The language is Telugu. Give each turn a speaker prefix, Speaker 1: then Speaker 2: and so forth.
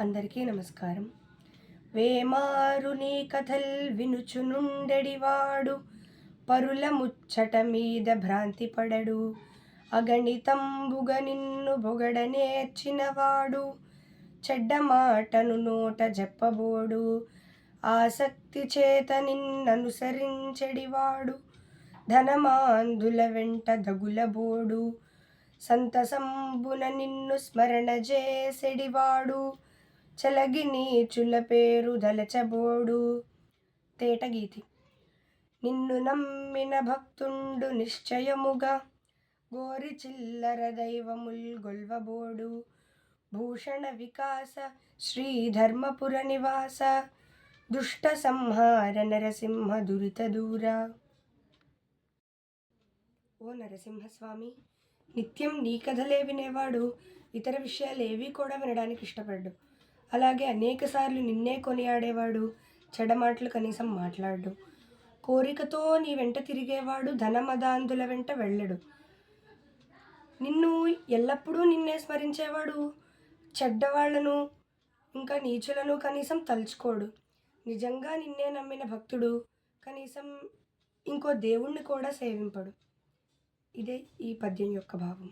Speaker 1: అందరికీ నమస్కారం. వేమారు నీ కథల్ వినుచునుండెడివాడు పరుల ముచ్చట మీద భ్రాంతి పడడు. అగణితంబుగ నిన్ను బొగడ నేర్చినవాడు చెడ్డ మాటను నోట చెప్పబోడు ఆసక్తి చేత నిన్ననుసరించెడివాడు ధనమాందుల వెంట దగులబోడు. సంతసంబున నిన్ను స్మరణ చేసెడివాడు చెలగి నీచుల పేరు దలచబోడు తేటగీతి నిన్ను నమ్మిన భక్తుండు నిశ్చయముగా గోరి చిల్లర దైవముల్ గొల్వబోడు. భూషణ వికాస శ్రీధర్మపుర నివాస దుష్ట సంహార నరసింహ దురిత దూర. ఓ నరసింహస్వామి నిత్యం నీ కథలే వినేవాడు ఇతర విషయాలు ఏవీ కూడా వినడానికి ఇష్టపడ్డు. అలాగే అనేకసార్లు నిన్నే కొనియాడేవాడు చెడమాటలు కనీసం మాట్లాడు కోరికతో నీ వెంట తిరిగేవాడు ధనమదాంధుల వెంట వెళ్ళడు. నిన్ను ఎల్లప్పుడూ నిన్నే స్మరించేవాడు చెడ్డవాళ్ళను ఇంకా నీచులను కనీసం తలుచుకోడు. నిజంగా నిన్నే నమ్మిన భక్తుడు కనీసం ఇంకో దేవుణ్ణి కూడా సేవింపడు. ఇదే ఈ పద్యం యొక్క భావం.